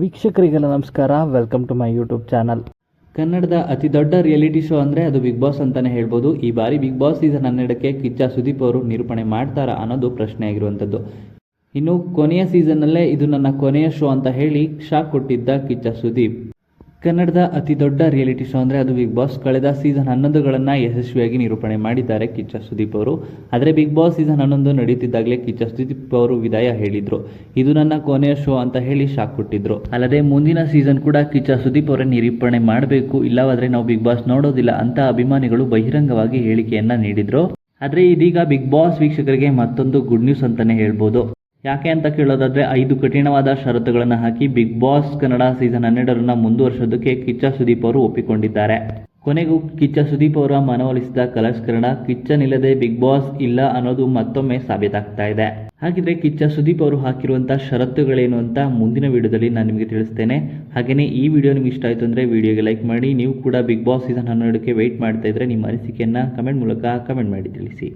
ವೀಕ್ಷಕರಿಗೆಲ್ಲ ನಮಸ್ಕಾರ. Welcome to my YouTube channel ಕನ್ನಡದ ಅತಿ ದೊಡ್ಡ ರಿಯಾಲಿಟಿ ಶೋ ಅಂದರೆ ಅದು ಬಿಗ್ ಬಾಸ್ ಅಂತಲೇ ಹೇಳ್ಬೋದು. ಈ ಬಾರಿ ಬಿಗ್ ಬಾಸ್ ಸೀಸನ್ ಹನ್ನೆರಡಕ್ಕೆ ಕಿಚ್ಚ ಸುದೀಪ್ ಅವರು ನಿರೂಪಣೆ ಮಾಡ್ತಾರಾ ಅನ್ನೋದು ಪ್ರಶ್ನೆ ಆಗಿರುವಂಥದ್ದು. ಇನ್ನು ಕೊನೆಯ ಸೀಸನ್ನಲ್ಲೇ ಇದು ನನ್ನ ಕೊನೆಯ ಶೋ ಅಂತ ಹೇಳಿ ಶಾಕ್ ಕೊಟ್ಟಿದ್ದ ಕಿಚ್ಚ ಸುದೀಪ್. ಕನ್ನಡದ ಅತಿ ದೊಡ್ಡ ರಿಯಾಲಿಟಿ ಶೋ ಅಂದರೆ ಅದು ಬಿಗ್ ಬಾಸ್ ಕಳೆದ ಸೀಸನ್ ಹನ್ನೊಂದುಗಳನ್ನು ಯಶಸ್ವಿಯಾಗಿ ನಿರೂಪಣೆ ಮಾಡಿದ್ದಾರೆ ಕಿಚ್ಚ ಸುದೀಪ್ ಅವರು. ಆದರೆ ಬಿಗ್ ಬಾಸ್ ಸೀಸನ್ ಹನ್ನೊಂದು ನಡೆಯುತ್ತಿದ್ದಾಗಲೇ ಕಿಚ್ಚ ಸುದೀಪ್ ಅವರು ವಿದಾಯ ಹೇಳಿದ್ರು. ಇದು ನನ್ನ ಕೊನೆಯ ಶೋ ಅಂತ ಹೇಳಿ ಶಾಕ್ ಕೊಟ್ಟಿದ್ರು. ಅಲ್ಲದೆ ಮುಂದಿನ ಸೀಸನ್ ಕೂಡ ಕಿಚ್ಚ ಸುದೀಪ್ ಅವರೇ ನಿರೂಪಣೆ ಮಾಡಬೇಕು. ಇಲ್ಲವಾದರೆ ನಾವು ಬಿಗ್ ಬಾಸ್ ನೋಡೋದಿಲ್ಲ ಅಂತ ಅಭಿಮಾನಿಗಳು ಬಹಿರಂಗವಾಗಿ ಹೇಳಿಕೆಯನ್ನ ನೀಡಿದ್ರು. ಆದರೆ ಇದೀಗ ಬಿಗ್ ಬಾಸ್ ವೀಕ್ಷಕರಿಗೆ ಮತ್ತೊಂದು ಗುಡ್ ನ್ಯೂಸ್ ಅಂತಲೇ ಹೇಳ್ಬೋದು. ಯಾಕೆ ಅಂತ ಕೇಳೋದಾದ್ರೆ ಐದು ಕಠಿಣವಾದ ಷರತ್ತುಗಳನ್ನು ಹಾಕಿ ಬಿಗ್ ಬಾಸ್ ಕನ್ನಡ ಸೀಸನ್ ಹನ್ನೆರಡರನ್ನು ಮುಂದುವರಿಸೋದಕ್ಕೆ ಕಿಚ್ಚ ಸುದೀಪ್ ಅವರು ಒಪ್ಪಿಕೊಂಡಿದ್ದಾರೆ. ಕೊನೆಗೂ ಕಿಚ್ಚ ಸುದೀಪ್ ಅವರ ಮನವೊಲಿಸಿದ ಕಲರ್ಸ್ ಕನ್ನಡ ಕಿಚ್ಚನಿಲ್ಲದೆ ಬಿಗ್ ಬಾಸ್ ಇಲ್ಲ ಅನ್ನೋದು ಮತ್ತೊಮ್ಮೆ ಸಾಬೀತಾಗ್ತಾ ಇದೆ. ಹಾಗಿದ್ರೆ ಕಿಚ್ಚ ಸುದೀಪ್ ಅವರು ಹಾಕಿರುವಂತಹ ಷರತ್ತುಗಳೇನು ಅಂತ ಮುಂದಿನ ವಿಡಿಯೋದಲ್ಲಿ ನಾನು ನಿಮಗೆ ತಿಳಿಸ್ತೇನೆ. ಹಾಗೆಯೇ ಈ ವಿಡಿಯೋ ನಿಮ್ಗೆ ಇಷ್ಟ ಆಯಿತು ಅಂದರೆ ವಿಡಿಯೋಗೆ ಲೈಕ್ ಮಾಡಿ, ನೀವು ಕೂಡ ಬಿಗ್ ಬಾಸ್ ಸೀಸನ್ ಹನ್ನೆರಡಕ್ಕೆ ವೆಯ್ಟ್ ಮಾಡ್ತಾ ಇದ್ರೆ ನಿಮ್ಮ ಅನಿಸಿಕೆಯನ್ನು ಕಮೆಂಟ್ ಮೂಲಕ ಕಮೆಂಟ್ ಮಾಡಿ ತಿಳಿಸಿ.